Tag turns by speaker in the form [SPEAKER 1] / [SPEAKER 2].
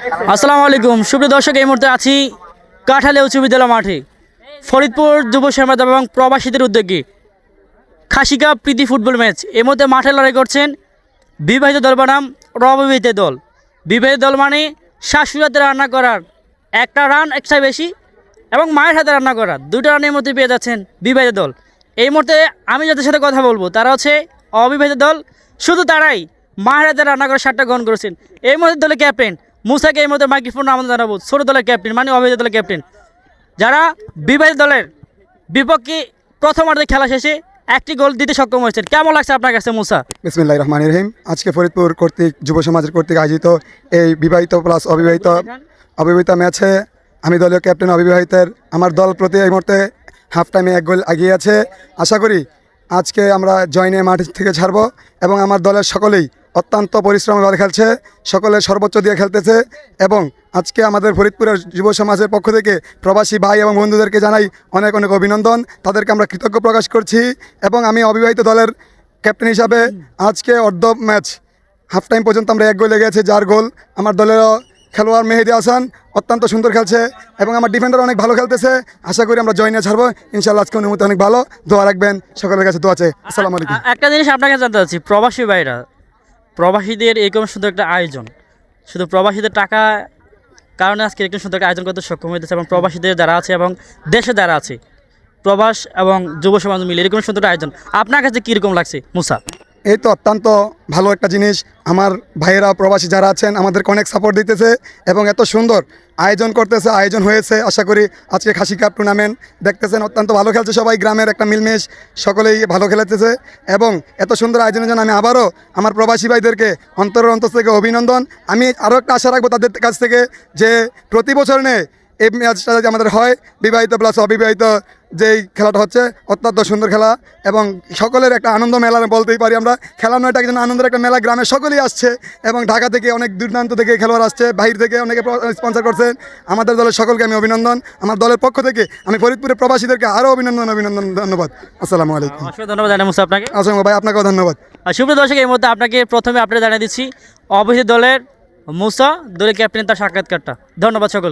[SPEAKER 1] আসসালামু আলাইকুম। সুপ্রিয় দর্শক, এই মুহূর্তে আছি কাঠালে উচ্চ বিদ্যালয় মাঠে। ফরিদপুর যুব সমাজ এবং প্রবাসীদের উদ্যোগে খাসিকা প্রীতি ফুটবল ম্যাচ। এর মধ্যে মাঠে লড়াই করছেন বিবাহিত দল বনাম অবিবাহিত দল। বিবাহিত দল মানে শাশুড়ি হাতে রান্না করার একটা রান একটা বেশি এবং মায়ের হাতে রান্না করা দুটো রানের মধ্যে পেয়ে যাচ্ছেন বিবাহিত দল। এই মুহূর্তে আমি যাদের সাথে কথা বলব, তারা হচ্ছে অবিবাহিত দল। শুধু তারাই মায়ের হাতে রান্না করার সাতটা গ্রহণ করেছেন। এই মুহূর্তে দলের ক্যাপ্টেন মুসাকে এই মুহূর্তে মাইক্রোফোন আমাদের জানাব। ছোটো দলের ক্যাপ্টেন মানে অবিবাহিত দলের ক্যাপ্টেন যারা বিবাহিত দলের বিপক্ষে প্রথমার্ধে খেলা শেষে একটি গোল দিতে সক্ষম হয়েছেন। কেমন লাগছে আপনার কাছে মুসা?
[SPEAKER 2] বিসমিল্লাহ রহমান রহিম। আজকে ফরিদপুর কর্তৃক, যুব সমাজের কর্তৃক আয়োজিত এই বিবাহিত প্লাস অবিবাহিত অবিবাহিত ম্যাচে আমি দলীয় ক্যাপ্টেন অবিবাহিতের আমার দল প্রতি এই মুহূর্তে হাফ টাইমে এক গোল এগিয়ে আছে। আশা করি আজকে আমরা জয়নে মাঠ থেকে ছাড়ব এবং আমার দলের সকলেই অত্যন্ত পরিশ্রম পরিশ্রমভাবে খেলছে সকলে সর্বোচ্চ দিয়ে খেলতেছে এবং আজকে আমাদের ফরিদপুরের যুব সমাজের পক্ষ থেকে প্রবাসী ভাই এবং বন্ধুদেরকে জানাই অনেক অনেক অভিনন্দন। তাদেরকে আমরা কৃতজ্ঞ প্রকাশ করছি এবং আমি অবিবাহিত দলের ক্যাপ্টেন হিসাবে আজকে অর্ধ ম্যাচ হাফ টাইম পর্যন্ত আমরা এক গোল লেগেছে যার গোল আমার দলের খেলোয়াড় মেহেদি হাসান অত্যন্ত সুন্দর খেলছে এবং আমার ডিফেন্ডার অনেক ভালো খেলতেছে। আশা করি আমরা জয় নিয়ে ছাড়বো। ইনশাল্লাহ আজকে অনুমতি অনেক ভালো। দোয়া রাখবেন। সকলের কাছে দোয়া আছে আসসালামু আলাইকুম।
[SPEAKER 1] একটা জিনিস আপনাকে জানতে চাচ্ছি প্রবাসী ভাইরা প্রবাসীদের এরকম সুন্দর একটা আয়োজন। শুধু প্রবাসীদের টাকা কারণে আজকে এরকম সুন্দর একটা আয়োজন করতে সক্ষম হয়েছে এবং প্রবাসীদের যারা আছে এবং দেশে যারা আছে, প্রবাস এবং যুব সমাজ মিলে এরকম সুন্দর একটা আয়োজন। আপনার কাছে কীরকম লাগছে, মুসা?
[SPEAKER 2] এই তো অত্যন্ত ভালো একটা জিনিস। আমার ভাইয়েরা প্রবাসী যারা আছেন, আমাদেরকে অনেক সাপোর্ট দিতেছে এবং এত সুন্দর আয়োজন করতেছে, আয়োজন হয়েছে। আশা করি আজকে খাসি কাপ টুর্নামেন্ট দেখতেছেন, অত্যন্ত ভালো খেলছে সবাই, গ্রামের একটা মিলমেশ, সকলেই ভালো খেলেতেছে এবং এত সুন্দর আয়োজনের জন্য আমি আবারও আমার প্রবাসী ভাইদেরকে অন্তরের অন্তর থেকে অভিনন্দন। আমি আরও একটা আশা রাখব তাদের কাছ থেকে যে প্রতি বছর নে এই ম্যাচটা যদি আমাদের হয়। বিবাহিত প্লাস অবিবাহিত যেই খেলাটা হচ্ছে অত্যন্ত সুন্দর খেলা এবং সকলের একটা আনন্দ মেলা বলতেই পারি আমরা। খেলা নয় এটা একজন আনন্দের একটা মেলা গ্রামের সকলেই আসছে এবং ঢাকা থেকে অনেক দূরান্ত থেকে খেলোয়াড় আসছে বাহির থেকে অনেকে স্পন্সর করছেন। আমাদের দলের সকলকে আমি অভিনন্দন। আমার দলের পক্ষ থেকে আমি ফরিদপুরের প্রবাসীদেরকে আরও অভিনন্দন অভিনন্দন ধন্যবাদ। আসসালামু আলাইকুম।
[SPEAKER 1] ধন্যবাদ মুসা আপনাকে।
[SPEAKER 2] আসসালাম ভাই আপনাকেও ধন্যবাদ।
[SPEAKER 1] আর সুপ্রিয় দর্শক এই মুহূর্তে আপনাকে প্রথমে আপনি জানিয়ে দিচ্ছি অবশ্যই দলের মুসা দলের ক্যাপ্টেন তার সাক্ষাৎকারটা। ধন্যবাদ সকল